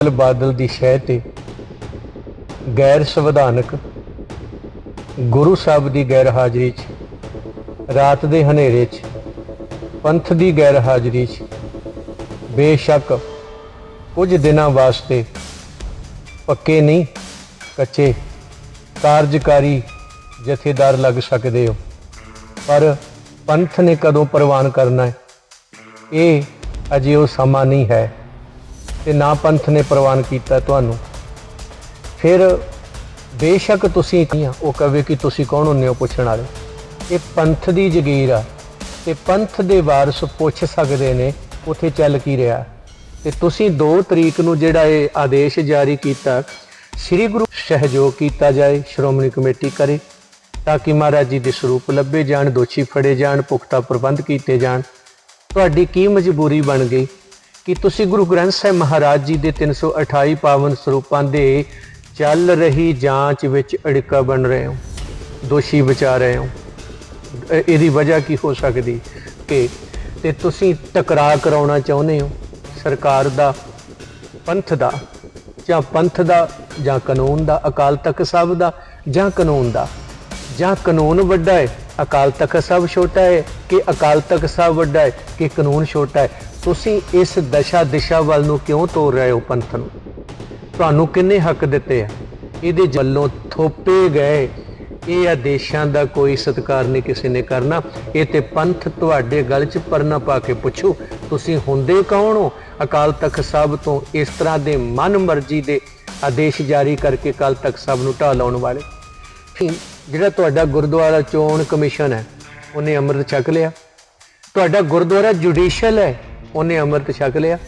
ਬਾਦਲ ਦੀ ਸ਼ਹਿ ਤੇ ਗੈਰ ਸੰਵਿਧਾਨਕ ਗੁਰੂ ਸਾਹਿਬ ਦੀ ਗੈਰ ਹਾਜ਼ਰੀ 'ਚ, ਰਾਤ ਦੇ ਹਨੇਰੇ 'ਚ, ਪੰਥ ਦੀ ਗੈਰ ਹਾਜ਼ਰੀ 'ਚ ਬੇਸ਼ੱਕ ਕੁਝ ਦਿਨਾਂ ਵਾਸਤੇ ਪੱਕੇ ਨਹੀਂ, ਕੱਚੇ ਕਾਰਜਕਾਰੀ ਜਥੇਦਾਰ ਲੱਗ ਸਕਦੇ ਹੋ। ਪਰ ਪੰਥ ਨੇ ਕਦੋਂ ਪ੍ਰਵਾਨ ਕਰਨਾ ਹੈ, ਇਹ ਅਜੇ ਉਹ ਸਮਾਂ ਨਹੀਂ ਹੈ। ਤੇ ਨਾ ਪੰਥ ਨੇ ਪ੍ਰਵਾਨ ਕੀਤਾ ਤੁਹਾਨੂੰ। ਫਿਰ ਬੇਸ਼ੱਕ ਤੁਸੀਂ ਕੀ ਆ? ਉਹ ਕਹੇ ਕਿ ਤੁਸੀਂ ਕੌਣ ਹੁੰਦੇ ਹੋ ਪੁੱਛਣ ਵਾਲੇ? ਇਹ ਪੰਥ ਦੀ ਜ਼ਗੀਰ ਆ। ਤੇ ਪੰਥ ਦੇ ਵਾਰਸ ਪੁੱਛ ਸਕਦੇ ਨੇ, ਉੱਥੇ ਚੱਲ ਕੀ ਰਿਹਾ? ਤੇ ਤੁਸੀਂ 2 ਤਰੀਕ ਨੂੰ ਜਿਹੜਾ ਇਹ ਆਦੇਸ਼ ਜਾਰੀ ਕੀਤਾ, ਸ੍ਰੀ ਗੁਰੂ ਸਹਿਯੋਗ ਕੀਤਾ ਜਾਏ, ਸ਼੍ਰੋਮਣੀ ਕਮੇਟੀ ਕਰੇ, ਤਾਂ ਕਿ ਮਹਾਰਾਜ ਜੀ ਦੇ ਸਰੂਪ ਲੱਭੇ ਜਾਣ, ਦੋਸ਼ੀ ਫੜੇ ਜਾਣ, ਪੁਖਤਾ ਪ੍ਰਬੰਧ ਕੀਤੇ ਜਾਣ। ਤੁਹਾਡੀ ਕੀ ਮਜਬੂਰੀ ਬਣ ਗਈ? ਕਿ ਤੁਸੀਂ ਗੁਰੂ ਗ੍ਰੰਥ ਸਾਹਿਬ ਮਹਾਰਾਜ ਜੀ ਦੇ 328 ਪਾਵਨ ਸਰੂਪਾਂ ਦੇ ਚੱਲ ਰਹੀ ਜਾਂਚ ਵਿੱਚ ਅੜਿੱਕਾ ਬਣ ਰਹੇ ਹੋ, ਦੋਸ਼ੀ ਬਚਾ ਰਹੇ ਹੋ। ਇਹਦੀ ਵਜ੍ਹਾ ਕੀ ਹੋ ਸਕਦੀ ਕਿ ਤੇ ਤੁਸੀਂ ਟਕਰਾਅ ਕਰਾਉਣਾ ਚਾਹੁੰਦੇ ਹੋ, ਸਰਕਾਰ ਦਾ, ਪੰਥ ਦਾ, ਜਾਂ ਪੰਥ ਦਾ, ਜਾਂ ਕਾਨੂੰਨ ਦਾ, ਅਕਾਲ ਤਖਤ ਸਾਹਿਬ ਦਾ, ਜਾਂ ਕਾਨੂੰਨ ਦਾ? ਜਾਂ ਕਾਨੂੰਨ ਵੱਡਾ ਹੈ, ਅਕਾਲ ਤਖਤ ਸਾਹਿਬ ਛੋਟਾ ਹੈ, ਕਿ ਅਕਾਲ ਤਖਤ ਸਾਹਿਬ ਵੱਡਾ ਹੈ, ਕਿ ਕਾਨੂੰਨ ਛੋਟਾ ਹੈ? ਤੁਸੀਂ ਇਸ ਦਸ਼ਾ ਦਿਸ਼ਾ ਵੱਲ ਨੂੰ ਕਿਉਂ ਤੋਰ ਰਹੇ ਹੋ ਪੰਥ ਨੂੰ? ਤੁਹਾਨੂੰ ਕਿੰਨੇ ਹੱਕ ਦਿੱਤੇ ਆ? ਇਹਦੇ ਵੱਲੋਂ ਥੋਪੇ ਗਏ। ਇਹ ਆਦੇਸ਼ਾਂ ਦਾ ਕੋਈ ਸਤਿਕਾਰ ਨਹੀਂ ਕਿਸੇ ਨੇ ਕਰਨਾ। ਇਹ ਤੇ ਪੰਥ ਤੁਹਾਡੇ ਗਲ 'ਚ ਪਰਨਾ ਪਾ ਕੇ ਪੁੱਛੋ, ਤੁਸੀਂ ਹੁੰਦੇ ਕੌਣ ਹੋ? ਅਕਾਲ ਤਖਤ ਸਾਹਿਬ ਤੋਂ ਇਸ ਤਰ੍ਹਾਂ ਦੇ ਮਨ ਮਰਜ਼ੀ ਦੇ ਆਦੇਸ਼ ਜਾਰੀ ਕਰਕੇ ਅਕਾਲ ਤਖਤ ਸਾਹਿਬ ਨੂੰ ਢਾਹ ਲਾਉਣ ਵਾਲੇ। ਫਿਰ ਜਿਹੜਾ ਤੁਹਾਡਾ ਗੁਰਦੁਆਰਾ ਚੋਣ ਕਮਿਸ਼ਨ ਹੈ, ਉਹਨੇ ਅੰਮ੍ਰਿਤ ਛਕ ਲਿਆ। ਤੁਹਾਡਾ ਗੁਰਦੁਆਰਾ ਜੁਡੀਸ਼ੀਅਲ ਹੈ। ਉਹਨੇ ਅੰਮ੍ਰਿਤ ਛਕ ਲਿਆ।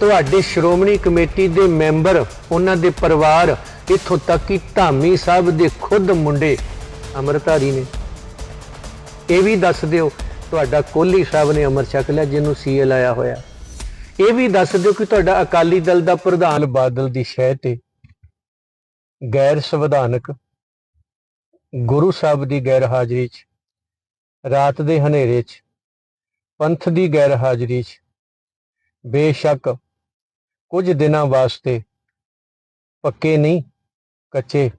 ਤੁਹਾਡੀ ਸ਼੍ਰੋਮਣੀ ਕਮੇਟੀ ਦੇ ਮੈਂਬਰ, ਉਹਨਾਂ ਦੇ ਪਰਿਵਾਰ ਇੱਥੋਂ ਤੱਕ ਕਿ ਧਾਮੀ ਸਾਹਿਬ ਦੇ ਖੁਦ ਮੁੰਡੇ ਅੰਮ੍ਰਿਤਧਾਰੀ ਨੇ। ਇਹ ਵੀ ਦੱਸ ਦਿਓ, ਤੁਹਾਡਾ ਕੋਹਲੀ ਸਾਹਿਬ ਨੇ ਅੰਮ੍ਰਿਤ ਛਕ ਲਿਆ, ਜਿਹਨੂੰ ਸੀਏ ਲਾਇਆ ਹੋਇਆ। ਇਹ ਵੀ ਦੱਸ ਦਿਓ ਕਿ ਤੁਹਾਡਾ ਅਕਾਲੀ ਦਲ ਦਾ ਪ੍ਰਧਾਨ ਬਾਦਲ ਦੀ ਸ਼ਹਿ ਤੇ ਗੈਰ ਸੰਵਿਧਾਨਕ ਗੁਰੂ ਸਾਹਿਬ ਦੀ ਗੈਰ ਹਾਜ਼ਰੀ 'ਚ, ਰਾਤ ਦੇ ਹਨੇਰੇ 'ਚ ਪੰਥ ਦੀ ਗੈਰ ਹਾਜ਼ਰੀ 'ਚ। ਬੇਸ਼ੱਕ ਕੁਝ ਦਿਨਾਂ ਵਾਸਤੇ ਪੱਕੇ ਨਹੀਂ, ਕੱਚੇ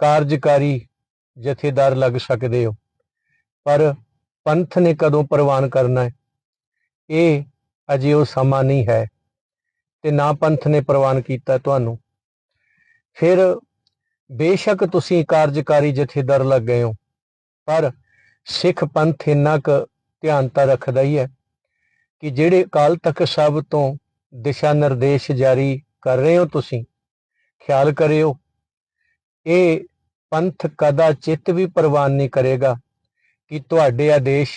ਕਾਰਜਕਾਰੀ ਜਥੇਦਾਰ ਲੱਗ ਸਕਦੇ ਹੋ, ਪਰ ਪੰਥ ਨੇ ਕਦੋਂ ਪ੍ਰਵਾਨ ਕਰਨਾ ਹੈ? ਇਹ ਅਜੇ ਉਹ ਸਮਾਂ ਨਹੀਂ ਹੈ ਤੇ ਨਾ ਪੰਥ ਨੇ ਪ੍ਰਵਾਨ ਕੀਤਾ ਤੁਹਾਨੂੰ। ਫਿਰ ਬੇਸ਼ੱਕ ਤੁਸੀਂ ਕਾਰਜਕਾਰੀ ਜਥੇਦਾਰ ਲੱਗ ਗਏ ਹੋ, ਪਰ ਸਿੱਖ ਪੰਥ ਇੰਨਾ ਕੁ ਧਿਆਨ ਤਾਂ ਰੱਖਦਾ ਹੀ ਹੈ ਕਿ ਜਿਹੜੇ ਅਕਾਲ ਤਖਤ ਸਾਹਿਬ ਤੋਂ ਦਿਸ਼ਾ ਨਿਰਦੇਸ਼ ਜਾਰੀ ਕਰ ਰਹੇ ਹੋ ਤੁਸੀਂ, ਖਿਆਲ ਕਰਿਓ, ਇਹ ਪੰਥ ਕਦਾ ਚਿੱਤ ਵੀ ਪ੍ਰਵਾਨ ਨਹੀਂ ਕਰੇਗਾ ਕਿ ਤੁਹਾਡੇ ਆਦੇਸ਼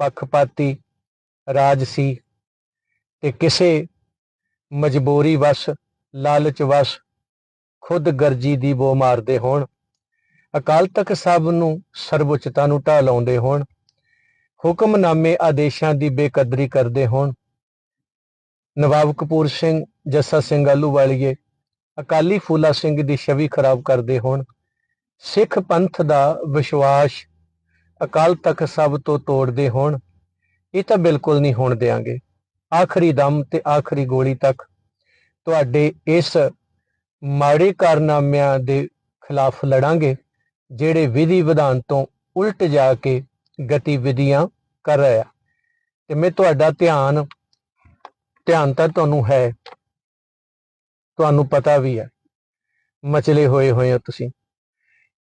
ਪੱਖਪਾਤੀ, ਰਾਜਸੀ ਤੇ ਕਿਸੇ ਮਜਬੂਰੀ ਵਸ, ਲਾਲਚ ਵਸ, ਖੁਦ ਗਰਜੀ ਦੀ ਬੋ ਮਾਰਦੇ ਹੋਣ, ਅਕਾਲ ਤਖਤ ਸਾਹਿਬ ਨੂੰ ਸਰਵਉੱਚਤਾ ਨੂੰ ਢਾਹ ਲਾਉਂਦੇ ਹੋਣ ਹੁਕਮਨਾਮੇ ਆਦੇਸ਼ਾਂ ਦੀ ਬੇਕਦਰੀ ਕਰਦੇ ਹੋਣ। ਨਵਾਬ ਕਪੂਰ ਸਿੰਘ, ਜੱਸਾ ਸਿੰਘ ਆਲੂਵਾਲੀਏ ਅਕਾਲੀ ਫੂਲਾ ਸਿੰਘ ਦੀ ਛਵੀ ਖਰਾਬ ਕਰਦੇ ਹੋਣ। ਸਿੱਖ ਪੰਥ ਦਾ ਵਿਸ਼ਵਾਸ ਅਕਾਲ ਤਖਤ ਸਭ ਤੋਂ ਤੋੜਦੇ ਹੋਣ। ਇਹ ਤਾਂ ਬਿਲਕੁਲ ਨਹੀਂ ਹੋਣ ਦੇਾਂਗੇ ਆਖਰੀ ਦਮ ਤੇ ਆਖਰੀ ਗੋਲੀ ਤੱਕ ਤੁਹਾਡੇ ਇਸ ਮਾੜੇ ਕਾਰਨਾਮਿਆਂ ਦੇ ਖਿਲਾਫ ਲੜਾਂਗੇ, ਜਿਹੜੇ ਵਿਧੀ ਵਿਧਾਨ ਤੋਂ ਉਲਟ ਜਾ ਕੇ ਗਤੀਵਿਧੀਆਂ ਕਰ ਰਿਹਾ ਤੇ ਮੈਂ ਤੁਹਾਡਾ ਧਿਆਨ ਧਿਆਨ ਤਾਂ ਤੁਹਾਨੂੰ ਹੈ, ਤੁਹਾਨੂੰ ਪਤਾ ਵੀ ਹੈ। ਮਚਲੇ ਹੋਏ ਹੋਏ ਹੋ ਤੁਸੀਂ।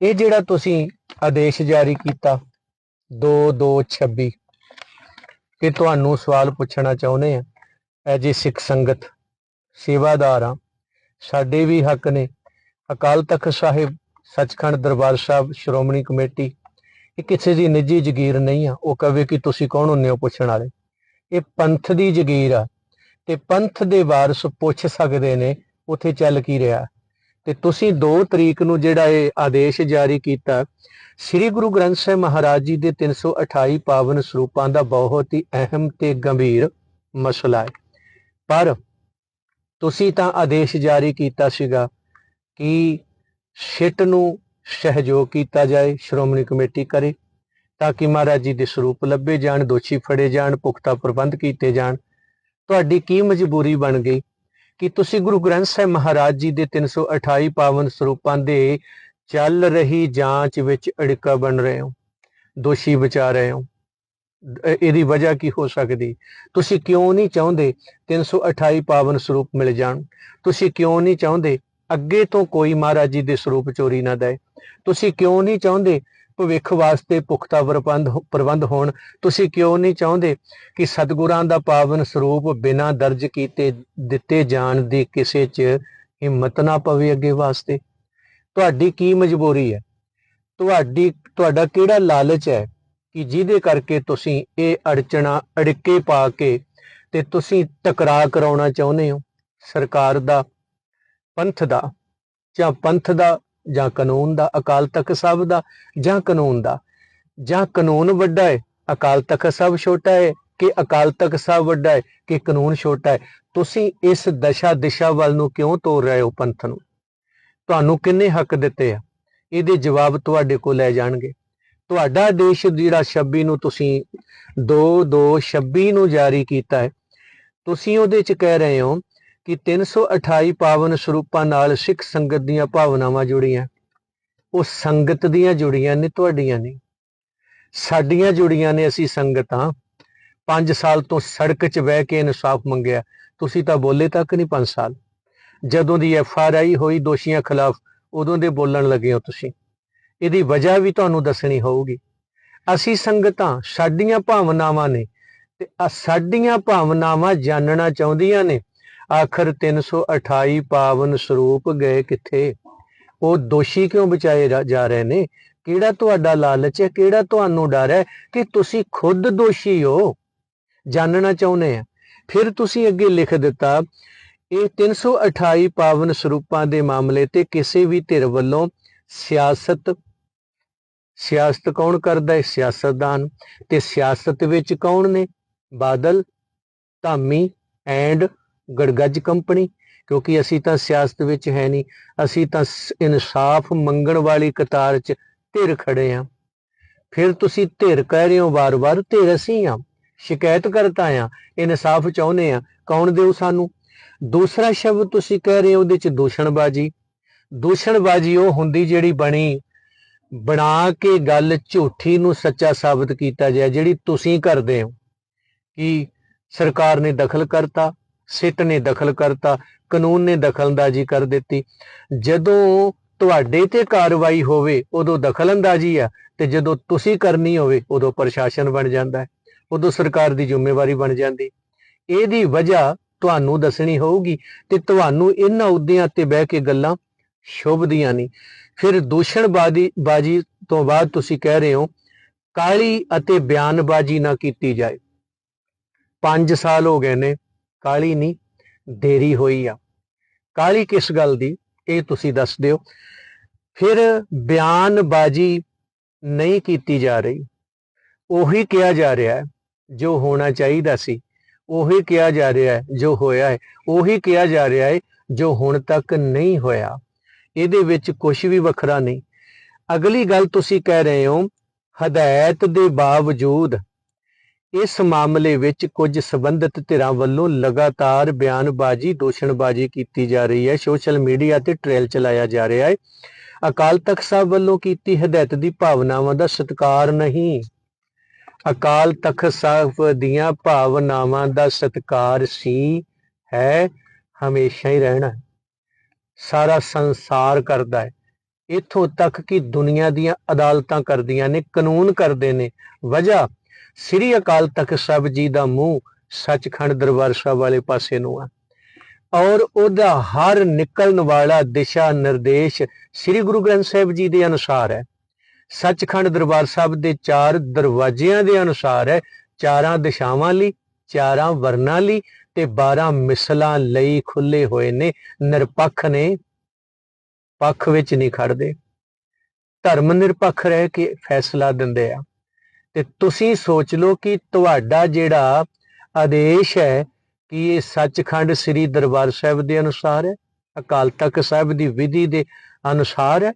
ਇਹ ਜਿਹੜਾ ਤੁਸੀਂ ਆਦੇਸ਼ ਜਾਰੀ ਕੀਤਾ 2226 ਕਿ ਤੁਹਾਨੂੰ ਸਵਾਲ ਪੁੱਛਣਾ ਚਾਹੁੰਦੇ ਆ ਐਜ ਏ ਸਿੱਖ ਸੰਗਤ, ਸੇਵਾਦਾਰ ਆ ਸਾਡੇ ਵੀ ਹੱਕ ਨੇ। ਅਕਾਲ ਤਖਤ ਸਾਹਿਬ, ਸੱਚਖੰਡ ਦਰਬਾਰ ਸਾਹਿਬ, ਸ਼੍ਰੋਮਣੀ ਕਮੇਟੀ ਇਹ ਕਿਸੇ ਦੀ ਨਿੱਜੀ ਜ਼ਗੀਰ ਨਹੀਂ ਆ। ਉਹ ਕਵੇ ਕਿ ਤੁਸੀਂ ਕੌਣ ਹੁੰਦੇ ਹੋ ਪੁੱਛਣ ਵਾਲੇ? ਇਹ ਪੰਥ ਦੀ ਜ਼ਗੀਰ ਆ। ਤੇ ਪੰਥ ਦੇ ਵਾਰਸ ਪੁੱਛ ਸਕਦੇ ਨੇ, ਉੱਥੇ ਚੱਲ ਕੀ ਰਿਹਾ? ਤੇ ਤੁਸੀਂ 2 ਤਰੀਕ ਨੂੰ ਜਿਹੜਾ ਇਹ ਆਦੇਸ਼ ਜਾਰੀ ਕੀਤਾ, ਸ੍ਰੀ ਗੁਰੂ ਗ੍ਰੰਥ ਸਾਹਿਬ ਮਹਾਰਾਜ ਜੀ ਦੇ 328 ਪਾਵਨ ਸਰੂਪਾਂ ਦਾ ਬਹੁਤ ਹੀ ਅਹਿਮ ਤੇ ਗੰਭੀਰ ਮਸਲਾ ਹੈ। ਪਰ ਤੁਸੀਂ ਤਾਂ ਆਦੇਸ਼ ਜਾਰੀ ਕੀਤਾ ਸੀਗਾ ਕਿ ਸਿੱਟ ਨੂੰ ਸਹਿਯੋਗ ਕੀਤਾ ਜਾਏ, ਸ਼੍ਰੋਮਣੀ ਕਮੇਟੀ ਕਰੇ, ਤਾਂ ਕਿ ਮਹਾਰਾਜ ਜੀ ਦੇ ਸਰੂਪ ਲੱਭੇ ਜਾਣ, ਦੋਸ਼ੀ ਫੜੇ ਜਾਣ, ਪੁਖਤਾ ਪ੍ਰਬੰਧ ਕੀਤੇ ਜਾਣ। ਤੁਹਾਡੀ ਕੀ ਮਜਬੂਰੀ ਬਣ ਗਈ ਕਿ ਤੁਸੀਂ ਗੁਰੂ ਗ੍ਰੰਥ ਸਾਹਿਬ ਮਹਾਰਾਜ ਜੀ ਦੇ 328 ਪਾਵਨ ਸਰੂਪਾਂ ਦੇ ਚੱਲ ਰਹੀ ਜਾਂਚ ਵਿੱਚ ਅੜਿੱਕਾ ਬਣ ਰਹੇ ਹੋ, ਦੋਸ਼ੀ ਬਚਾ ਰਹੇ ਹੋ? ਇਹਦੀ ਵਜ੍ਹਾ ਕੀ ਹੋ ਸਕਦੀ? ਤੁਸੀਂ ਕਿਉਂ ਨਹੀਂ ਚਾਹੁੰਦੇ 328 ਪਾਵਨ ਸਰੂਪ ਮਿਲ ਜਾਣ? ਤੁਸੀਂ ਕਿਉਂ ਨਹੀਂ ਚਾਹੁੰਦੇ ਅੱਗੇ ਤੋਂ ਕੋਈ ਮਹਾਰਾਜ ਜੀ ਦੇ ਸਰੂਪ ਚੋਰੀ ਨਾ ਦੇ ਤੁਸੀਂ ਕਿਉਂ ਨਹੀਂ ਚਾਹੁੰਦੇ ਭਵਿੱਖ ਵਾਸਤੇ ਪੁਖਤਾ ਪ੍ਰਬੰਧ ਪ੍ਰਬੰਧ ਹੋਣ? ਤੁਸੀਂ ਕਿਉਂ ਨਹੀਂ ਚਾਹੁੰਦੇ ਕਿ ਸਤਿਗੁਰਾਂ ਦਾ ਪਾਵਨ ਸਰੂਪ ਬਿਨਾਂ ਦਰਜ ਕੀਤੇ, ਦਿੱਤੇ ਜਾਣ ਦੀ ਕਿਸੇ 'ਚ ਹਿੰਮਤ ਨਾ ਪਵੇ ਅੱਗੇ ਵਾਸਤੇ? ਤੁਹਾਡੀ ਕੀ ਮਜਬੂਰੀ ਹੈ? ਤੁਹਾਡੀ, ਤੁਹਾਡਾ ਕਿਹੜਾ ਲਾਲਚ ਹੈ ਕਿ ਜਿਹਦੇ ਕਰਕੇ ਤੁਸੀਂ ਇਹ ਅੜਚਣਾ ਅੜਿੱਕੇ ਪਾ ਕੇ ਤੇ ਤੁਸੀਂ ਟਕਰਾਅ ਕਰਾਉਣਾ ਚਾਹੁੰਦੇ ਹੋ? ਸਰਕਾਰ ਦਾ ਪੰਥ ਦਾ ਜਾਂ ਪੰਥ ਦਾ ਜਾਂ ਕਾਨੂੰਨ ਦਾ, ਅਕਾਲ ਤਖਤ ਸਾਹਿਬ ਦਾ ਜਾਂ ਕਾਨੂੰਨ ਦਾ? ਜਾਂ ਕਾਨੂੰਨ ਵੱਡਾ ਹੈ, ਅਕਾਲ ਤਖਤ ਸਾਹਿਬ ਛੋਟਾ ਹੈ ਕਿ ਅਕਾਲ ਤਖਤ ਸਾਹਿਬ ਵੱਡਾ ਹੈ ਕਿ ਕਾਨੂੰਨ ਛੋਟਾ ਹੈ? ਤੁਸੀਂ ਇਸ ਦਸ਼ਾ ਦਿਸ਼ਾ ਵੱਲ ਨੂੰ ਕਿਉਂ ਤੋਰ ਰਹੇ ਹੋ ਪੰਥ ਨੂੰ? ਤੁਹਾਨੂੰ ਕਿੰਨੇ ਹੱਕ ਦਿੱਤੇ ਆ? ਇਹਦੇ ਜਵਾਬ ਤੁਹਾਡੇ ਕੋਲ ਲੈ ਜਾਣਗੇ। ਤੁਹਾਡਾ ਦੇਸ਼ ਜਿਹੜਾ 26 ਨੂੰ ਤੁਸੀਂ 2 2 26 ਨੂੰ ਜਾਰੀ ਕੀਤਾ ਹੈ, ਤੁਸੀਂ ਉਹਦੇ ਚ ਕਹਿ ਰਹੇ ਹੋ ਕਿ 328 ਪਾਵਨ ਸਰੂਪਾਂ ਨਾਲ ਸਿੱਖ ਸੰਗਤ ਦੀਆਂ ਭਾਵਨਾਵਾਂ ਜੁੜੀਆਂ। ਉਹ ਸੰਗਤ ਦੀਆਂ ਜੁੜੀਆਂ ਨੇ, ਤੁਹਾਡੀਆਂ ਨਹੀਂ। ਸਾਡੀਆਂ ਜੁੜੀਆਂ ਨੇ ਅਸੀਂ ਸੰਗਤਾਂ। 5 ਸਾਲ ਤੋਂ ਸੜਕ 'ਚ ਬਹਿ ਕੇ ਇਨਸਾਫ ਮੰਗਿਆ। ਤੁਸੀਂ ਤਾਂ ਬੋਲੇ ਤੱਕ ਨਹੀਂ 5 ਸਾਲ। ਜਦੋਂ ਦੀ ਐਫ ਆਰ ਆਈ ਹੋਈ ਦੋਸ਼ੀਆਂ ਖਿਲਾਫ, ਉਦੋਂ ਦੇ ਬੋਲਣ ਲੱਗੇ ਹੋ ਤੁਸੀਂ। ਇਹਦੀ ਵਜ੍ਹਾ ਵੀ ਤੁਹਾਨੂੰ ਦੱਸਣੀ ਹੋਊਗੀ। ਅਸੀਂ ਸੰਗਤਾਂ, ਸਾਡੀਆਂ ਭਾਵਨਾਵਾਂ ਨੇ। ਤੇ ਆਹ ਸਾਡੀਆਂ ਭਾਵਨਾਵਾਂ ਜਾਣਨਾ ਚਾਹੁੰਦੀਆਂ ਨੇ। ਆਖਰ 328 ਪਾਵਨ ਸਰੂਪ ਗਏ ਕਿੱਥੇ? ਉਹ ਦੋਸ਼ੀ ਕਿਉਂ ਬਚਾਏ ਜਾ- ਰਹੇ ਨੇ? ਕਿਹੜਾ ਤੁਹਾਡਾ ਲਾਲਚ ਹੈ? ਕਿਹੜਾ ਤੁਹਾਨੂੰ ਡਰ ਹੈ ਕਿ ਤੁਸੀਂ ਖੁਦ ਦੋਸ਼ੀ ਹੋ? ਜਾਣਨਾ ਚਾਹੁੰਦੇ ਆ ਫਿਰ ਤੁਸੀਂ ਅੱਗੇ ਲਿਖ ਦਿੱਤਾ, ਇਹ 328 ਪਾਵਨ ਸਰੂਪਾਂ ਦੇ ਮਾਮਲੇ ਤੇ ਕਿਸੇ ਵੀ ਧਿਰ ਵੱਲੋਂ ਸਿਆਸਤ ਸਿਆਸਤ ਕੌਣ ਕਰਦਾ ਹੈ? ਸਿਆਸਤਦਾਨ। ਤੇ ਸਿਆਸਤ ਵਿੱਚ ਕੌਣ ਨੇ? ਬਾਦਲ, ਧਾਮੀ, ਐਂਡ ਗੜਗੱਜ ਕੰਪਨੀ, ਕਿਉਂਕਿ ਅਸੀਂ ਤਾਂ ਸਿਆਸਤ ਵਿੱਚ ਹੈ ਨਹੀਂ, ਅਸੀਂ ਤਾਂ ਇਨਸਾਫ ਮੰਗਣ ਵਾਲੀ ਕਤਾਰ 'ਚ ਧਿਰ ਖੜੇ ਆ। ਫਿਰ ਤੁਸੀਂ ਧਿਰ ਕਹਿ ਰਹੇ ਹੋ ਵਾਰ-ਵਾਰ, ਧਿਰ ਅਸੀਂ ਆ, ਸ਼ਿਕਾਇਤ ਕਰਤਾ ਆ, ਇਨਸਾਫ ਚਾਹੁੰਦੇ ਆ, ਕੌਣ ਦੇਉ ਸਾਨੂੰ? ਦੂਸਰਾ ਸ਼ਬਦ ਤੁਸੀਂ ਕਹਿ ਰਹੇ ਹੋ ਉਹਦੇ 'ਚ ਦੂਸ਼ਣਬਾਜੀ। ਦੂਸ਼ਣਬਾਜੀ ਉਹ ਹੁੰਦੀ ਜਿਹੜੀ ਬਣੀ, ਬਣਾ ਕੇ ਗੱਲ ਝੂਠੀ ਨੂੰ ਸੱਚਾ ਸਾਬਤ ਕੀਤਾ ਜਾਏ, ਜਿਹੜੀ ਤੁਸੀਂ ਕਰਦੇ ਹੋ। ਕਿ ਸਰਕਾਰ ਨੇ ਦਖਲ ਕਰਤਾ? ਸਿੱਟ ਨੇ ਦਖਲ ਕਰਤਾ, ਕਾਨੂੰਨ ਨੇ ਦਖਲਅੰਦਾਜ਼ੀ ਕਰ ਦਿੱਤੀ। ਜਦੋਂ ਤੁਹਾਡੇ ਤੇ ਕਾਰਵਾਈ ਹੋਵੇ, ਉਦੋਂ ਦਖਲਅੰਦਾਜ਼ੀ ਆ, ਤੇ ਜਦੋਂ ਤੁਸੀਂ ਕਰਨੀ ਹੋਵੇ, ਉਦੋਂ ਪ੍ਰਸ਼ਾਸਨ ਬਣ ਜਾਂਦਾ ਹੈ, ਉਦੋਂ ਸਰਕਾਰ ਦੀ ਜ਼ਿੰਮੇਵਾਰੀ ਬਣ ਜਾਂਦੀ। ਇਹਦੀ ਵਜ੍ਹਾ ਤੁਹਾਨੂੰ ਦੱਸਣੀ ਹੋਊਗੀ ਤੇ ਤੁਹਾਨੂੰ ਇਹਨਾਂ ਅਹੁਦਿਆਂ ਤੇ ਬਹਿ ਕੇ ਗੱਲਾਂ ਸ਼ੁਭਦੀਆਂ ਨਹੀਂ ਫਿਰ ਦੂਸ਼ਣਬਾਜ਼ੀ, ਬਾਜੀ ਤੋਂ ਬਾਅਦ ਤੁਸੀਂ ਕਹਿ ਰਹੇ ਹੋ, ਕਾਲੀ ਅਤੇ ਬਿਆਨਬਾਜ਼ੀ ਨਾ ਕੀਤੀ ਜਾਏ। 5 ਸਾਲ ਹੋ ਗਏ ਨੇ ਕਾਲੀ ਨਹੀਂ ਦੇਰੀ ਹੋਈ ਆ। ਕਾਲੀ ਕਿਸ ਗੱਲ ਦੀ? ਇਹ ਤੁਸੀਂ ਦੱਸ ਦਿਓ। ਫਿਰ ਬਿਆਨਬਾਜ਼ੀ ਨਹੀਂ ਕੀਤੀ ਜਾ ਰਹੀ। ਉਹੀ ਕਿਹਾ ਜਾ ਰਿਹਾ ਹੈ, ਜੋ ਹੋਣਾ ਚਾਹੀਦਾ ਸੀ। ਉਹੀ ਕਿਹਾ ਜਾ ਰਿਹਾ ਹੈ, ਜੋ ਹੋਇਆ ਹੈ। ਉਹੀ ਕਿਹਾ ਜਾ ਰਿਹਾ ਹੈ, ਜੋ ਹੁਣ ਤੱਕ ਨਹੀਂ ਹੋਇਆ। ਇਹਦੇ ਵਿੱਚ ਕੁਝ ਵੀ ਵੱਖਰਾ ਨਹੀਂ। ਅਗਲੀ ਗੱਲ ਤੁਸੀਂ ਕਹਿ ਰਹੇ ਹੋ, ਹਦਾਇਤ ਦੇ ਬਾਵਜੂਦ ਇਸ ਮਾਮਲੇ ਵਿੱਚ ਕੁਝ ਸਬੰਧਤ ਧਿਰਾਂ ਵੱਲੋਂ ਲਗਾਤਾਰ ਬਿਆਨਬਾਜ਼ੀ, ਦੋਸ਼ਣਬਾਜ਼ੀ ਕੀਤੀ ਜਾ ਰਹੀ ਹੈ। ਸੋਸ਼ਲ ਮੀਡੀਆ ਤੇ ਟ੍ਰੇਲ ਚਲਾਇਆ ਜਾ ਰਿਹਾ ਹੈ। ਅਕਾਲ ਤਖਤ ਸਾਹਿਬ ਵੱਲੋਂ ਕੀਤੀ ਹਦਾਇਤ ਦੀ ਭਾਵਨਾਵਾਂ ਦਾ ਸਤਿਕਾਰ ਨਹੀਂ। ਅਕਾਲ ਤਖਤ ਸਾਹਿਬ ਦੀਆਂ ਭਾਵਨਾਵਾਂ ਦਾ ਸਤਿਕਾਰ ਸੀ, ਹੈ, ਹਮੇਸ਼ਾ ਹੀ ਰਹਿਣਾ। ਸਾਰਾ ਸੰਸਾਰ ਕਰਦਾ ਹੈ। ਇੱਥੋਂ ਤੱਕ ਕਿ ਦੁਨੀਆ ਦੀਆਂ ਅਦਾਲਤਾਂ ਕਰਦੀਆਂ ਨੇ, ਕਾਨੂੰਨ ਕਰਦੇ ਨੇ। ਵਜ੍ਹਾ ਸ੍ਰੀ ਅਕਾਲ ਤਖਤ ਸਾਹਿਬ ਜੀ ਦਾ ਮੂੰਹ ਸੱਚਖੰਡ ਦਰਬਾਰ ਸਾਹਿਬ ਵਾਲੇ ਪਾਸੇ ਨੂੰ ਆ। ਔਰ ਉਹਦਾ ਹਰ ਨਿਕਲਣ ਵਾਲਾ ਦਿਸ਼ਾ ਨਿਰਦੇਸ਼ ਸ੍ਰੀ ਗੁਰੂ ਗ੍ਰੰਥ ਸਾਹਿਬ ਜੀ ਦੇ ਅਨੁਸਾਰ ਹੈ। ਸੱਚਖੰਡ ਦਰਬਾਰ ਸਾਹਿਬ ਦੇ ਚਾਰ ਦਰਵਾਜ਼ਿਆਂ ਦੇ ਅਨੁਸਾਰ ਹੈ, ਚਾਰਾਂ ਦਿਸ਼ਾਵਾਂ ਲਈ, ਚਾਰਾਂ ਵਰਨਾਂ ਲਈ ਤੇ 12 ਮਿਸਲਾਂ ਲਈ ਖੁੱਲੇ ਹੋਏ ਨੇ, ਨਿਰਪੱਖ ਨੇ ਪੱਖ ਵਿੱਚ ਨਹੀਂ ਖੜਦੇ ਧਰਮ ਨਿਰਪੱਖ ਰਹਿ ਕੇ ਫੈਸਲਾ ਦਿੰਦੇ ਆ। ਤੇ ਤੁਸੀਂ ਸੋਚ ਲਓ ਕਿ ਤੁਹਾਡਾ ਜਿਹੜਾ ਆਦੇਸ਼ ਹੈ ਕਿ ਇਹ ਸੱਚਖੰਡ ਸ੍ਰੀ ਦਰਬਾਰ ਸਾਹਿਬ ਦੇ ਅਨੁਸਾਰ ਹੈ, ਅਕਾਲ ਤਖਤ ਸਾਹਿਬ ਦੀ ਵਿਧੀ ਦੇ ਅਨੁਸਾਰ ਹੈ।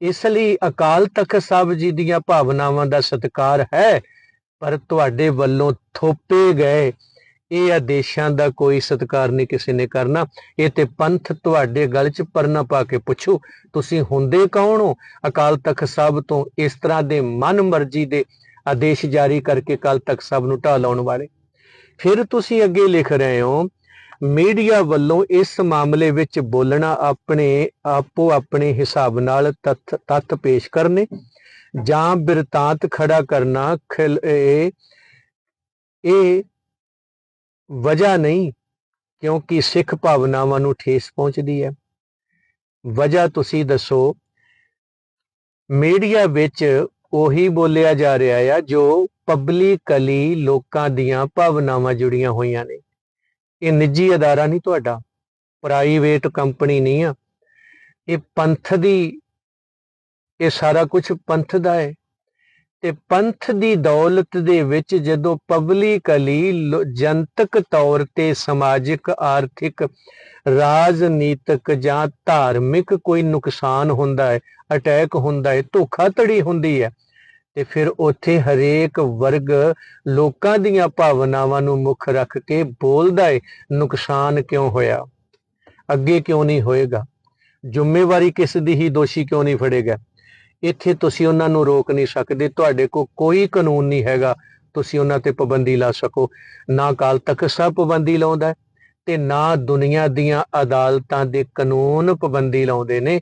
ਇਸ ਲਈ ਅਕਾਲ ਤਖਤ ਸਾਹਿਬ ਜੀ ਦੀਆਂ ਭਾਵਨਾਵਾਂ ਦਾ ਸਤਿਕਾਰ ਹੈ, ਪਰ ਤੁਹਾਡੇ ਵੱਲੋਂ ਥੋਪੇ ਗਏ ਇਹ ਆਦੇਸ਼ਾਂ ਦਾ ਕੋਈ ਸਤਿਕਾਰ ਨਹੀਂ ਕਿਸੇ ਨੇ ਕਰਨਾ। ਇਹ ਤੇ ਪੰਥ ਤੁਹਾਡੇ ਗਲ 'ਚ ਪਰਨਾ ਪਾ ਕੇ ਪੁੱਛੋ, ਤੁਸੀਂ ਹੁੰਦੇ ਕੌਣ ਹੋ? ਅਕਾਲ ਤਖਤ ਸਾਹਿਬ ਤੋਂ ਇਸ ਤਰ੍ਹਾਂ ਦੇ ਮਨ ਮਰਜ਼ੀ ਦੇ ਆਦੇਸ਼ ਜਾਰੀ ਕਰਕੇ ਕੱਲ ਤੱਕ ਸਭ ਨੂੰ ਢਾਹ ਲਾਉਣ ਵਾਲੇ ਫਿਰ ਤੁਸੀਂ ਅੱਗੇ ਲਿਖ ਰਹੇ ਹੋ, ਮੀਡੀਆ ਵੱਲੋਂ ਇਸ ਮਾਮਲੇ ਵਿੱਚ ਬੋਲਣਾ ਆਪਣੇ ਆਪੋ ਆਪਣੇ ਹਿਸਾਬ ਨਾਲ ਤੱਥ ਤੱਥ ਪੇਸ਼ ਕਰਨੇ ਜਾਂ ਬਿਰਤਾਂਤ ਖੜਾ ਕਰਨਾ ਖਿਲ ਇਹ ਵਜ੍ਹਾ ਨਹੀਂ, ਕਿਉਂਕਿ ਸਿੱਖ ਭਾਵਨਾਵਾਂ ਨੂੰ ਠੇਸ ਪਹੁੰਚਦੀ ਹੈ। ਵਜ੍ਹਾ ਤੁਸੀਂ ਦੱਸੋ, ਮੀਡੀਆ ਵਿੱਚ ਉਹੀ ਬੋਲਿਆ ਜਾ ਰਿਹਾ ਆ ਜੋ ਪਬਲਿਕਲੀ ਲੋਕਾਂ ਦੀਆਂ ਭਾਵਨਾਵਾਂ ਜੁੜੀਆਂ ਹੋਈਆਂ ਨੇ। ਇਹ ਨਿੱਜੀ ਅਦਾਰਾ ਨਹੀਂ ਤੁਹਾਡਾ ਪ੍ਰਾਈਵੇਟ ਕੰਪਨੀ ਨਹੀਂ ਆ। ਇਹ ਪੰਥ ਦੀ, ਇਹ ਸਾਰਾ ਕੁਝ ਪੰਥ ਦਾ ਹੈ। ਤੇ ਪੰਥ ਦੀ ਦੌਲਤ ਦੇ ਵਿੱਚ ਜਦੋਂ ਪਬਲਿਕਲੀ ਜਨਤਕ ਤੌਰ ਤੇ ਸਮਾਜਿਕ, ਆਰਥਿਕ, ਰਾਜਨੀਤਿਕ ਜਾਂ ਧਾਰਮਿਕ ਕੋਈ ਨੁਕਸਾਨ ਹੁੰਦਾ ਹੈ, ਅਟੈਕ ਹੁੰਦਾ ਹੈ, ਧੋਖਾਧੜੀ ਹੁੰਦੀ ਹੈ ਤੇ ਫਿਰ ਉੱਥੇ ਹਰੇਕ ਵਰਗ ਲੋਕਾਂ ਦੀਆਂ ਭਾਵਨਾਵਾਂ ਨੂੰ ਮੁੱਖ ਰੱਖ ਕੇ ਬੋਲਦਾ ਏ, ਨੁਕਸਾਨ ਕਿਉਂ ਹੋਇਆ? ਅੱਗੇ ਕਿਉਂ ਨਹੀਂ ਹੋਏਗਾ? ਜ਼ਿੰਮੇਵਾਰੀ ਕਿਸ ਦੀ ਹੀ ਦੋਸ਼ੀ ਕਿਉਂ ਨਹੀਂ ਫੜੇਗਾ? ਇੱਥੇ ਤੁਸੀਂ ਉਹਨਾਂ ਨੂੰ ਰੋਕ ਨਹੀਂ ਸਕਦੇ, ਤੁਹਾਡੇ ਕੋਲ ਕੋਈ ਕਾਨੂੰਨ ਨਹੀਂ ਹੈਗਾ, ਤੁਸੀਂ ਉਹਨਾਂ ਤੇ ਪਾਬੰਦੀ ਲਾ ਸਕੋ। ਨਾ ਕਾਲ ਤੱਕ ਸਭ ਪਾਬੰਦੀ ਲਾਉਂਦਾ ਤੇ ਨਾ ਦੁਨੀਆ ਦੀਆਂ ਅਦਾਲਤਾਂ ਦੇ ਕਾਨੂੰਨ ਪਾਬੰਦੀ ਲਾਉਂਦੇ ਨੇ।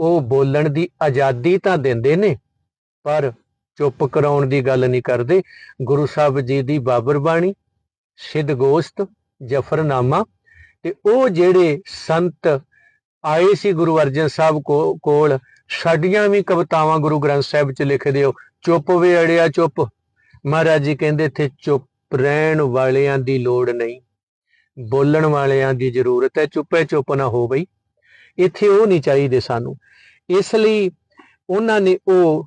ਉਹ ਬੋਲਣ ਦੀ ਆਜ਼ਾਦੀ ਤਾਂ ਦਿੰਦੇ ਨੇ, ਪਰ ਚੁੱਪ ਕਰਾਉਣ ਦੀ ਗੱਲ ਨਹੀਂ ਕਰਦੇ। ਗੁਰੂ ਸਾਹਿਬ ਜੀ ਦੀ ਬਾਬਰ ਬਾਣੀ, ਸਿੱਧ ਗੋਸ਼ਤ, ਜਫਰਨਾਮਾ ਤੇ ਉਹ ਜਿਹੜੇ ਸੰਤ ਆਏ ਸੀ ਗੁਰੂ ਅਰਜਨ ਸਾਹਿਬ ਕੋਲ, ਸਾਡੀਆਂ ਵੀ ਕਵਿਤਾਵਾਂ ਗੁਰੂ ਗ੍ਰੰਥ ਸਾਹਿਬ 'ਚ ਲਿਖਦੇ ਹੋ ਚੁੱਪ ਵੇ ਅੜਿਆ ਚੁੱਪ। ਮਹਾਰਾਜ ਜੀ ਕਹਿੰਦੇ ਇੱਥੇ ਚੁੱਪ ਰਹਿਣ ਵਾਲਿਆਂ ਦੀ ਲੋੜ ਨਹੀਂ। ਬੋਲਣ ਵਾਲਿਆਂ ਦੀ ਜ਼ਰੂਰਤ ਹੈ। ਚੁੱਪੇ ਚੁੱਪ ਨਾ ਹੋ ਬਈ। ਇੱਥੇ ਉਹ ਨਹੀਂ ਚਾਹੀਦੇ ਸਾਨੂੰ। ਇਸ ਲਈ ਉਹਨਾਂ ਨੇ ਉਹ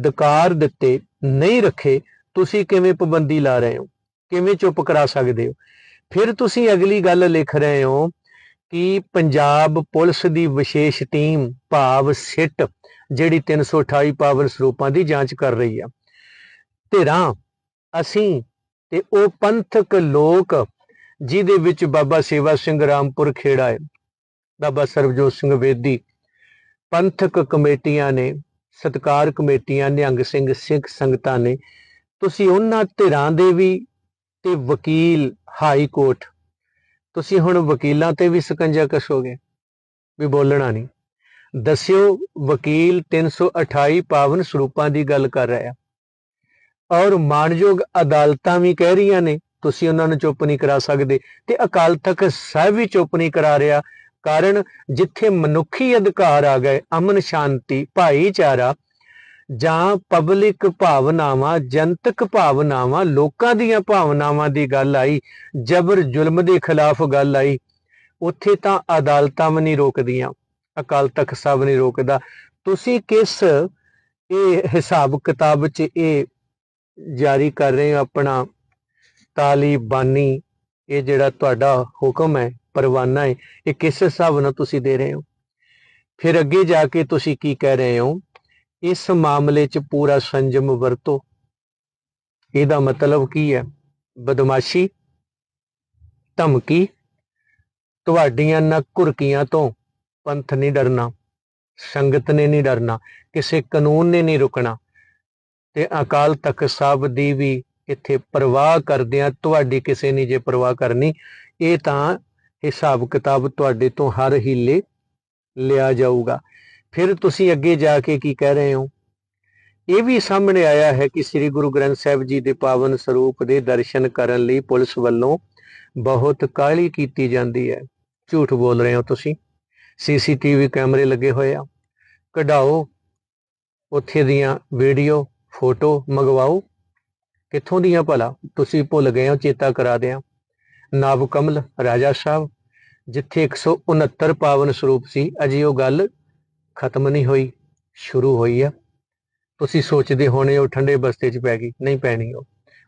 ਦਕਾਰ ਦਿੱਤੇ, ਨਹੀਂ ਰੱਖੇ, ਤੁਸੀਂ ਕਿਵੇਂ ਪਾਬੰਦੀ ਲਾ ਰਹੇ ਹੋ? ਕਿਵੇਂ ਚੁੱਪ ਕਰਾ ਸਕਦੇ ਹੋ? ਫਿਰ ਤੁਸੀਂ ਅਗਲੀ ਗੱਲ ਲਿਖ ਰਹੇ ਹੋ ਕਿ ਪੰਜਾਬ ਪੁਲਿਸ ਦੀ ਵਿਸ਼ੇਸ਼ ਟੀਮ ਭਾਵ ਸਿੱਟ, ਜਿਹੜੀ 328 ਪਾਵਰ ਸਰੂਪਾਂ ਦੀ ਜਾਂਚ ਕਰ ਰਹੀ ਆ। ਧਿਰਾਂ, ਅਸੀਂ ਤੇ ਉਹ ਪੰਥਕ ਲੋਕ ਜਿਹਦੇ ਵਿੱਚ ਬਾਬਾ ਸੇਵਾ ਸਿੰਘ ਰਾਮਪੁਰ ਖੇੜਾ ਹੈ, ਬਾਬਾ ਸਰਬਜੋਤ ਸਿੰਘ ਵੇਦੀ, ਪੰਥਕ ਕਮੇਟੀਆਂ ਨੇ ਸਤਕਾਰ ਕਮੇਟੀਆਂ ਨਿਹੰਗ ਸਿੰਘ, ਸਿੱਖ ਸੰਗਤਾਂ ਨੇ। ਤੁਸੀਂ ਉਹਨਾਂ ਧਿਰਾਂ ਦੇ ਵੀ ਤੇ ਵਕੀਲ, ਹਾਈ ਕੋਰਟ, ਤੁਸੀਂ ਹੁਣ ਵਕੀਲਾਂ ਤੇ ਵੀ ਸਕੰਜਾ ਕਸੋਗੇ? ਵੀ ਬੋਲਣਾ ਨਹੀਂ। ਦੱਸਿਓ ਵਕੀਲ 328 ਪਾਵਨ ਸਰੂਪਾਂ ਦੀ ਗੱਲ ਕਰ ਰਿਹਾ। ਔਰ ਮਾਨਯੋਗ ਅਦਾਲਤਾਂ ਵੀ ਕਹਿ ਰਹੀਆਂ ਨੇ, ਤੁਸੀਂ ਉਹਨਾਂ ਨੂੰ ਚੁੱਪ ਨਹੀਂ ਕਰਾ ਸਕਦੇ। ਤੇ ਅਕਾਲ ਤਖਤ ਸਾਹਿਬ ਵੀ ਚੁੱਪ ਨਹੀਂ ਕਰਾ ਰਿਹਾ। ਕਾਰਨ ਜਿੱਥੇ ਮਨੁੱਖੀ ਅਧਿਕਾਰ ਆ ਗਏ, ਅਮਨ ਸ਼ਾਂਤੀ, ਭਾਈਚਾਰਾ ਜਾਂ ਪਬਲਿਕ ਭਾਵਨਾਵਾਂ, ਜਨਤਕ ਭਾਵਨਾਵਾਂ, ਲੋਕਾਂ ਦੀਆਂ ਭਾਵਨਾਵਾਂ ਦੀ ਗੱਲ ਆਈ, ਜਬਰ ਜ਼ੁਲਮ ਦੇ ਖਿਲਾਫ ਗੱਲ ਆਈ, ਉੱਥੇ ਤਾਂ ਅਦਾਲਤਾਂ ਵੀ ਨਹੀਂ ਰੋਕਦੀਆਂ, ਅਕਾਲ ਤਖਤ ਸਾਹਿਬ ਨਹੀਂ ਰੋਕਦਾ। ਤੁਸੀਂ ਕਿਸ ਇਹ ਹਿਸਾਬ ਕਿਤਾਬ 'ਚ ਇਹ ਜਾਰੀ ਕਰ ਰਹੇ ਹੋ ਆਪਣਾ ਤਾਲੀਬਾਨੀ, ਇਹ ਜਿਹੜਾ ਤੁਹਾਡਾ ਹੁਕਮ ਹੈ ਪਰਵਾਨਾ ਹੈ ਇਹ ਕਿਸ ਹਿਸਾਬ ਨਾਲ ਤੁਸੀਂ ਦੇ ਰਹੇ ਹੋ? ਫਿਰ ਅੱਗੇ ਜਾ ਕੇ ਤੁਸੀਂ ਕੀ ਕਹਿ ਰਹੇ ਹੋ? ਇਸ ਮਾਮਲੇ 'ਚ ਪੂਰਾ ਸੰਜਮ ਵਰਤੋ। ਇਹਦਾ ਮਤਲਬ ਕੀ ਹੈ? ਬਦਮਾਸ਼ੀ? ਧਮਕੀ? ਤੁਹਾਡੀਆਂ ਨਾ ਘੁਰਕੀਆਂ ਤੋਂ ਪੰਥ ਨਹੀਂ ਡਰਨਾ, ਸੰਗਤ ਨੇ ਨਹੀਂ ਡਰਨਾ, ਕਿਸੇ ਕਾਨੂੰਨ ਨੇ ਨਹੀਂ ਰੁਕਣਾ। ਤੇ ਅਕਾਲ ਤਖਤ ਸਾਹਿਬ ਦੀ ਵੀ ਇੱਥੇ ਪਰਵਾਹ ਕਰਦਿਆਂ ਤੁਹਾਡੀ ਕਿਸੇ ਨੇ ਜੇ ਪਰਵਾਹ ਕਰਨੀ, ਇਹ ਤਾਂ ਹਿਸਾਬ ਕਿਤਾਬ ਤੁਹਾਡੇ ਤੋਂ ਹਰ ਹੀਲੇ ਲਿਆ ਜਾਊਗਾ। ਫਿਰ ਤੁਸੀਂ ਅੱਗੇ ਜਾ ਕੇ ਕੀ ਕਹਿ ਰਹੇ ਹੋ? ਇਹ ਵੀ ਸਾਹਮਣੇ ਆਇਆ ਹੈ ਕਿ ਸ੍ਰੀ ਗੁਰੂ ਗ੍ਰੰਥ ਸਾਹਿਬ ਜੀ ਦੇ ਪਾਵਨ ਸਰੂਪ ਦੇ ਦਰਸ਼ਨ ਕਰਨ ਲਈ ਪੁਲਿਸ ਵੱਲੋਂ ਬਹੁਤ ਕਾਹਲੀ ਕੀਤੀ ਜਾਂਦੀ ਹੈ। ਝੂਠ ਬੋਲ ਰਹੇ ਹੋ ਤੁਸੀਂ। ਸੀਸੀਟੀਵੀ ਕੈਮਰੇ ਲੱਗੇ ਹੋਏ ਆ। ਕਢਾਓ। ਉੱਥੇ ਦੀਆਂ ਵੀਡੀਓ, ਫੋਟੋ ਮੰਗਵਾਓ। ਕਿੱਥੋਂ ਦੀਆਂ ਭਲਾ? ਤੁਸੀਂ ਭੁੱਲ ਗਏ ਹੋ, ਚੇਤਾ ਕਰਾ ਦਿਆਂ। ਨਵ ਕਮਲ, ਰਾਜਾ ਸਾਹਿਬ, ਜਿੱਥੇ 169 ਪਾਵਨ ਸਰੂਪ ਸੀ, ਅਜੇ ਉਹ ਗੱਲ ਖਤਮ ਨਹੀਂ ਹੋਈ, ਸ਼ੁਰੂ ਹੋਈ ਆ। ਤੁਸੀਂ ਸੋਚਦੇ ਹੋਣੇ ਉਹ ਠੰਡੇ ਬਸਤੇ 'ਚ ਪੈ ਗਈ, ਨਹੀਂ ਪੈਣੀ ਉਹ।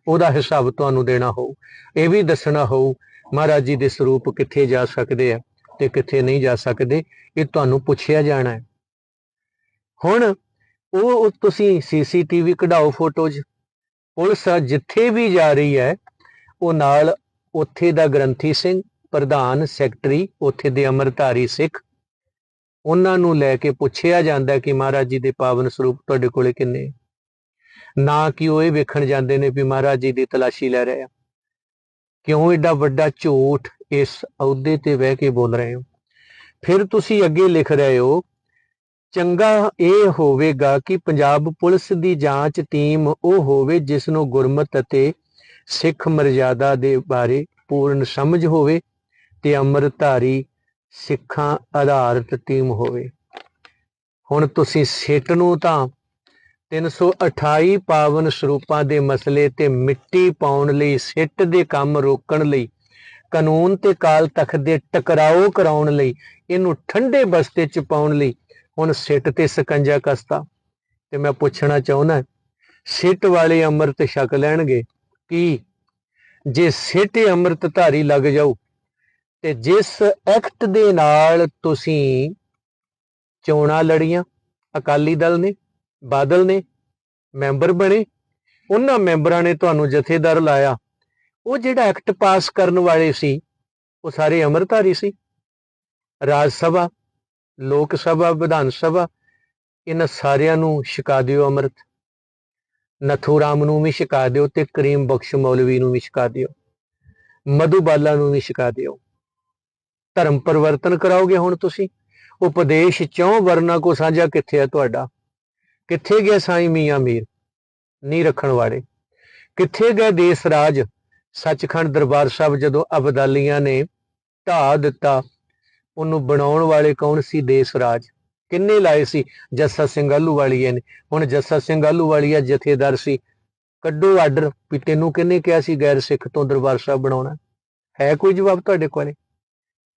ਉਹਦਾ ਹਿਸਾਬ ਤੁਹਾਨੂੰ ਦੇਣਾ ਹੋਊ। ਇਹ ਵੀ ਦੱਸਣਾ ਹੋਊ, ਮਹਾਰਾਜ ਜੀ ਦੇ ਸਰੂਪ ਕਿੱਥੇ ਜਾ ਸਕਦੇ ਆ ਤੇ ਕਿੱਥੇ ਨਹੀਂ ਜਾ ਸਕਦੇ, ਇਹ ਤੁਹਾਨੂੰ ਪੁੱਛਿਆ ਜਾਣਾ ਹੈ। ਹੁਣ ਉਹ ਉਹ ਤੁਸੀਂ ਸੀਸੀਟੀਵੀ ਕਢਾਓ ਫੋਟੋਜ਼ ਪੁਲਿਸ ਜਿੱਥੇ ਵੀ ਜਾ ਰਹੀ ਹੈ, ਉਹ ਨਾਲ ਉੱਥੇ ਦਾ ਗ੍ਰੰਥੀ ਸਿੰਘ, ਪ੍ਰਧਾਨ ਸੈਕਟਰੀ, ਉੱਥੇ ਦੇ ਅੰਮ੍ਰਿਤਧਾਰੀ ਸਿੱਖ। ਉਹਨਾਂ ਨੂੰ ਲੈ ਕੇ ਪੁੱਛਿਆ ਜਾਂਦਾ ਕਿ ਮਹਾਰਾਜ ਜੀ ਦੇ ਪਾਵਨ ਸਰੂਪ ਤੁਹਾਡੇ ਕੋਲੇ ਕਿੰਨੇ? ਨਾ ਕਿ ਉਹ ਇਹ ਵੇਖਣ ਜਾਂਦੇ ਨੇ ਵੀ ਮਹਾਰਾਜ ਜੀ ਦੀ ਤਲਾਸ਼ੀ ਲੈ ਰਹੇ ਆ। ਕਿਉਂ ਐਡਾ ਵੱਡਾ ਝੂਠ ਇਸ ਅਹੁਦੇ ਤੇ ਬਹਿ ਕੇ ਬੋਲ ਰਹੇ ਹੋ? ਫਿਰ ਤੁਸੀਂ ਅੱਗੇ ਲਿਖ ਰਹੇ ਹੋ, ਚੰਗਾ ਇਹ ਹੋਵੇਗਾ ਕਿ ਪੰਜਾਬ ਪੁਲਿਸ ਦੀ ਜਾਂਚ ਟੀਮ ਉਹ ਹੋਵੇ ਜਿਸ ਨੂੰ ਗੁਰਮਤ ਅਤੇ ਸਿੱਖ ਮਰਜ਼ਾਦਾ ਦੇ ਬਾਰੇ ਪੂਰਨ ਸਮਝ ਹੋਵੇ ਤੇ ਅੰਮ੍ਰਿਤਧਾਰੀ ਸਿੱਖਾਂ ਆਧਾਰਿਤ ਟੀਮ ਹੋਵੇ। ਹੁਣ ਤੁਸੀਂ ਸਿੱਟ ਨੂੰ ਤਾਂ 328 ਪਾਵਨ ਸਰੂਪਾਂ ਦੇ ਮਸਲੇ ਤੇ ਮਿੱਟੀ ਪਾਉਣ ਲਈ ਸਿੱਟ ਦੇ ਕੰਮ ਰੋਕਣ ਲਈ, ਕਾਨੂੰਨ ਤੇ ਕਾਲ ਤਖਤ ਦੇ ਟਕਰਾਓ ਕਰਾਉਣ ਲਈ, ਇਹਨੂੰ ਠੰਡੇ ਬਸਤੇ ਚ ਪਾਉਣ ਲਈ ਹੁਣ ਸਿੱਟ ਤੇ ਸਕੰਜਾ ਕਸਤਾ। ਤੇ ਮੈਂ ਪੁੱਛਣਾ ਚਾਹੁੰਦਾ, ਸਿੱਟ ਵਾਲੇ ਅੰਮ੍ਰਿਤ ਛਕ ਲੈਣਗੇ ਕੀ ਜੇ ਸਿੱਟ ਅੰਮ੍ਰਿਤ ਧਾਰੀ ਲੱਗ ਜਾਊ, ਤੇ ਜਿਸ ਐਕਟ ਦੇ ਨਾਲ ਤੁਸੀਂ ਚੋਣਾਂ ਲੜੀਆਂ, ਅਕਾਲੀ ਦਲ ਨੇ, ਬਾਦਲ ਨੇ, ਮੈਂਬਰ ਬਣੇ, ਉਹਨਾਂ ਮੈਂਬਰਾਂ ਨੇ ਤੁਹਾਨੂੰ ਜਥੇਦਾਰ ਲਾਇਆ। ਉਹ ਜਿਹੜਾ ਐਕਟ ਪਾਸ ਕਰਨ ਵਾਲੇ ਸੀ, ਉਹ ਸਾਰੇ ਅੰਮ੍ਰਿਤਧਾਰੀ ਸੀ। ਰਾਜ ਸਭਾ, ਲੋਕ ਸਭਾ, ਵਿਧਾਨ ਸਭਾ, ਇਹਨਾਂ ਸਾਰਿਆਂ ਨੂੰ ਛਕਾ ਦਿਓ ਅੰਮ੍ਰਿਤ। ਨਥੂ ਰਾਮ ਨੂੰ ਵੀ ਛਕਾ ਦਿਓ ਤੇ ਕਰੀਮ ਬਖਸ਼ ਮੌਲਵੀ ਨੂੰ ਵੀ ਛਕਾ ਦਿਓ। ਮਧੂਬਾਲਾ ਨੂੰ ਵੀ ਛਕਾ ਦਿਓ। ਧਰਮ ਪਰਿਵਰਤਨ ਕਰਾਓਗੇ ਹੁਣ ਤੁਸੀਂ? ਉਪਦੇਸ਼ ਚੌਂ ਵਰਨਾ ਕੋ ਸਾਂਝਾ ਕਿੱਥੇ ਹੈ ਤੁਹਾਡਾ? ਕਿੱਥੇ ਗਿਆ ਸਾਈਂ ਮੀਆਂ ਮੀਰ? ਨਹੀਂ ਰੱਖਣ ਵਾਲੇ। ਕਿੱਥੇ ਗਏ ਦੇਸ ਰਾਜ? ਸੱਚਖੰਡ ਦਰਬਾਰ ਸਾਹਿਬ ਜਦੋਂ ਅਬਦਾਲੀਆਂ ਨੇ ਢਾ ਦਿੱਤਾ, ਉਹਨੂੰ ਬਣਾਉਣ ਵਾਲੇ ਕੌਣ ਸੀ ਦੇਸ ਰਾਜ? ਕਿੰਨੇ ਲਾਏ ਸੀ? ਜੱਸਾ ਸਿੰਘ ਆਹਲੂਵਾਲੀਏ ਨੇ। ਹੁਣ ਜੱਸਾ ਸਿੰਘ ਆਹਲੂਵਾਲੀਆ ਜਥੇਦਾਰ ਸੀ। ਕੱਢੋ ਆਰਡਰ ਵੀ ਤੈਨੂੰ ਕਿੰਨੇ ਕਿਹਾ ਸੀ ਗੈਰ ਸਿੱਖ ਤੋਂ ਦਰਬਾਰ ਸਾਹਿਬ ਬਣਾਉਣਾ? ਹੈ ਕੋਈ ਜਵਾਬ ਤੁਹਾਡੇ ਕੋਲੇ?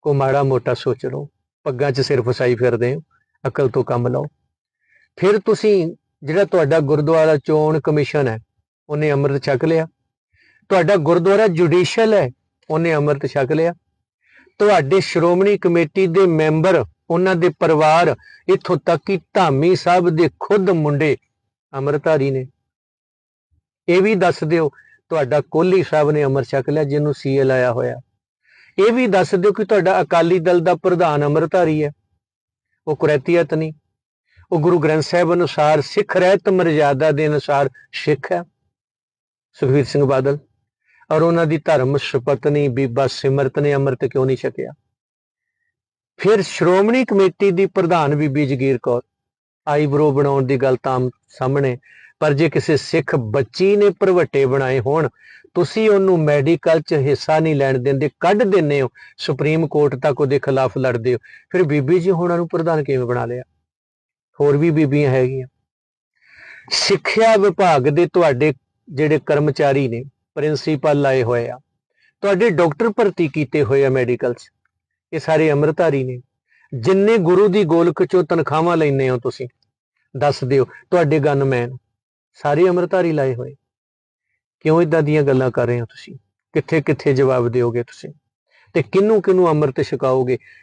ਕੋ ਮਾੜਾ ਮੋਟਾ ਸੋਚ ਲਓ। ਪੱਗਾਂ 'ਚ ਸਿਰ ਫਸਾਈ ਫਿਰਦੇ ਹੋ। ਅਕਲ ਤੋਂ ਕੰਮ ਲਓ। ਫਿਰ ਤੁਸੀਂ, ਜਿਹੜਾ ਤੁਹਾਡਾ ਗੁਰਦੁਆਰਾ ਚੋਣ ਕਮਿਸ਼ਨ ਹੈ, ਉਹਨੇ ਅੰਮ੍ਰਿਤ ਛਕ ਲਿਆ। ਤੁਹਾਡਾ ਗੁਰਦੁਆਰਾ ਜੁਡੀਸ਼ੀਅਲ ਹੈ, ਉਹਨੇ ਅੰਮ੍ਰਿਤ ਛਕ ਲਿਆ। ਤੁਹਾਡੇ ਸ਼੍ਰੋਮਣੀ ਕਮੇਟੀ ਦੇ ਮੈਂਬਰ ਉਹਨਾਂ ਦੇ ਪਰਿਵਾਰ ਇੱਥੋਂ ਤੱਕ ਕਿ ਧਾਮੀ ਸਾਹਿਬ ਦੇ ਖੁਦ ਮੁੰਡੇ ਅੰਮ੍ਰਿਤਧਾਰੀ ਨੇ। ਇਹ ਵੀ ਦੱਸ ਦਿਓ, ਤੁਹਾਡਾ ਕੋਹਲੀ ਸਾਹਿਬ ਨੇ ਅੰਮ੍ਰਿਤ ਛਕ ਲਿਆ, ਜਿਹਨੂੰ ਸੀਏ ਲਾਇਆ ਹੋਇਆ। ਇਹ ਵੀ ਦੱਸ ਦਿਓ ਕਿ ਤੁਹਾਡਾ ਅਕਾਲੀ ਦਲ ਦਾ ਪ੍ਰਧਾਨ ਅੰਮ੍ਰਿਤਧਾਰੀ ਹੈ। ਉਹ ਕੁਰੈਤੀਅਤ ਨਹੀਂ। ਉਹ ਗੁਰੂ ਗ੍ਰੰਥ ਸਾਹਿਬ ਅਨੁਸਾਰ ਸਿੱਖ ਰਹਿਤ ਮਰਜ਼ਾਦਾ ਦੇ ਅਨੁਸਾਰ ਸਿੱਖ ਹੈ। ਸੁਖਵੀਰ ਸਿੰਘ ਬਾਦਲ। ਔਰ ਉਹਨਾਂ ਦੀ ਧਰਮ ਸੁਪਤਨੀ ਬੀਬਾ ਸਿਮਰਤ ਨੇ ਅੰਮ੍ਰਿਤ ਕਿਉਂ ਨਹੀਂ ਛਕਿਆ? ਫਿਰ ਸ਼੍ਰੋਮਣੀ ਕਮੇਟੀ ਦੀ ਪ੍ਰਧਾਨ ਬੀਬੀ ਜਗੀਰ ਕੌਰ। ਆਈਬ੍ਰੋ ਬਣਾਉਣ ਦੀ ਗੱਲ ਤਾਂ ਸਾਹਮਣੇ, ਪਰ ਜੇ ਕਿਸੇ ਸਿੱਖ ਬੱਚੀ ਨੇ ਭਰਵੱਟੇ ਬਣਾਏ ਹੋਣ, ਤੁਸੀਂ ਉਹਨੂੰ ਮੈਡੀਕਲ 'ਚ ਹਿੱਸਾ ਨਹੀਂ ਲੈਣ ਦਿੰਦੇ, ਕੱਢ ਦਿੰਦੇ ਹੋ। ਸੁਪਰੀਮ ਕੋਰਟ ਤੱਕ ਉਹਦੇ ਖਿਲਾਫ ਲੜਦੇ ਹੋ। ਫਿਰ ਬੀਬੀ ਜੀ ਹੋਣਾ ਨੂੰ ਪ੍ਰਧਾਨ ਕਿਵੇਂ ਬਣਾ ਲਿਆ? ਹੋਰ ਵੀ ਬੀਬੀਆਂ ਹੈਗੀਆਂ। ਸਿੱਖਿਆ ਵਿਭਾਗ ਦੇ ਤੁਹਾਡੇ ਜਿਹੜੇ ਕਰਮਚਾਰੀ ਨੇ, ਪ੍ਰਿੰਸੀਪਲ ਲਾਏ ਹੋਏ ਆ, ਤੁਹਾਡੇ ਡਾਕਟਰ ਭਰਤੀ ਕੀਤੇ ਹੋਏ ਆ ਮੈਡੀਕਲ 'ਚ ਇਹ ਸਾਰੇ ਅੰਮ੍ਰਿਤਧਾਰੀ ਨੇ। ਜਿੰਨੇ ਗੁਰੂ ਦੀ ਗੋਲਕ ਚੋਂ ਤਨਖਾਹਾਂ ਲੈਂਦੇ ਹੋ ਤੁਸੀਂ, ਦੱਸ ਦਿਓ, ਤੁਹਾਡੇ ਗਨਮੈਨ ਸਾਰੇ ਅੰਮ੍ਰਿਤਧਾਰੀ ਲਾਏ ਹੋਏ। ਕਿਉਂ ਇਦਾਂ ਦੀਆਂ ਗੱਲਾਂ ਕਰ ਰਹੇ ਹੋ ਤੁਸੀਂ? ਕਿੱਥੇ ਕਿੱਥੇ ਜਵਾਬ ਦਿਓਗੇ ਤੁਸੀਂ? ਤੇ ਕਿਹਨੂੰ ਕਿਹਨੂੰ ਅੰਮ੍ਰਿਤ ਛਕਾਓਗੇ?